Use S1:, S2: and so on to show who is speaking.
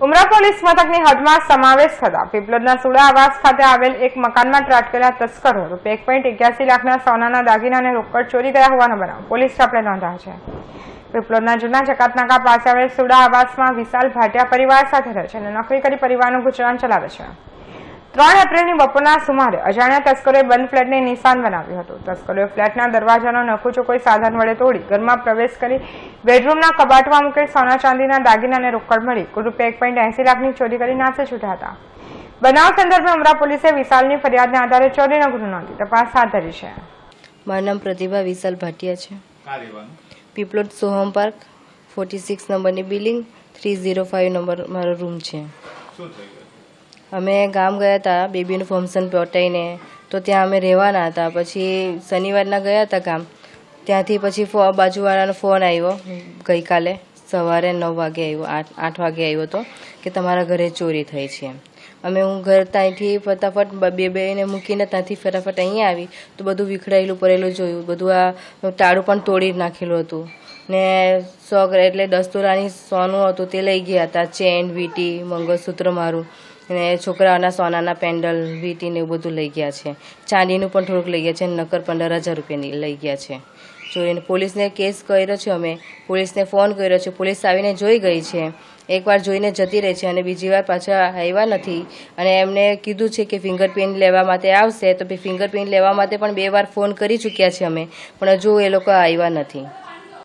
S1: ઉમરા police મથકની હદમાં સમાવેશ થતા પીપલોદના સુડા આવાસ ખાતે આવેલ એક મકાનમાં ત્રાટકેલા તસ્કરો રૂપિયા એક પોઈન્ટ એક્યાસી લાખના સોનાના દાગીના અને રોકડ ચોરી ગયા હોવાનો બનાવ. પોલીસ આપણે નોંધાયો છે. પીપલોદના જૂના જકાતનાકા પાસે આવેલ સુડા આવાસમાં વિશાલ ભાટિયા પરિવાર સાથે રહે છે અને નોકરી કરી પરિવારનું ગુજરાન ચલાવે છે. ત્રણ એપ્રિલની બપોરના સુમારે અજાણ્યા તસ્કરોએ બંધ ફ્લેટને નિશાન બનાવ્યું હતું. તસ્કરોએ ફ્લેટના દરવાજાનો નખુચો કોઈ સાધન વડે તોડી ઘરમાં પ્રવેશ કરી બેડરૂમના કબાટમાં મૂકેલ સોના ચાંદીના દાગીના અને રોકડ મળી કુલ રૂપિયા એક પોઈન્ટ એસી લાખની ચોરી કરી નાસે છૂટ્યા હતા. બનાવ સંદર્ભે અમરા પોલીસે વિશાલની ફરિયાદના આધારે ચોરીનો ગુનો નોંધી તપાસ હાથ ધરી છે.
S2: મારું નામ પ્રતિભા વિશાલ ભાટિયા છે. Piplod Soham park forty six નંબરની building three zero five number મારો રૂમ છે. અમે ગામ ગયા હતા બેબીનું ફંક્શન પહોંચાઈને તો ત્યાં અમે રહેવાના હતા. પછી શનિવારના ગયા હતા ગામ. ત્યાંથી પછી ફો બાજુવાળાનો ફોન આવ્યો ગઈકાલે. સવારે નવ વાગે આવ્યો, આઠ આઠ વાગે આવ્યો હતો કે તમારા ઘરે ચોરી થઈ છે અમે હું ઘર ત્યાંથી ફટાફટ બે બેને મૂકીને ત્યાંથી ફટાફટ અહીંયા આવી. તો બધું વિખડાયેલું, પડેલું જોયું. બધું આ તાળું પણ તોડી નાખેલું હતું. ને સો એટલે દસ તોલાની સોનું હતું તે લઈ ગયા હતા ચેન, વીટી, મંગળસૂત્ર મારું. ને છોકરાઓના સોનાના પેન્ડલ, વીટી ને એવું બધું લઈ ગયા છે. ચાંદીનું પણ થોડુંક લઈ ગયા છે, નકર પંદર હજાર રૂપિયાની લઈ ગયા છે. જોઈને પોલીસને કેસ કર્યો છે અમે. પોલીસને ફોન કર્યો છે. પોલીસ આવીને જોઈ ગઈ છે. એકવાર જોઈને જતી રહે છે અને બીજી વાર પાછા આવ્યા નથી. અને એમને કીધું છે કે ફિંગરપ્રિન્ટ લેવા માટે આવશે. તો ફિંગરપ્રિન્ટ લેવા માટે પણ બે વાર ફોન કરી ચૂક્યા છે અમે. પણ હજુ એ લોકો આવ્યા નથી.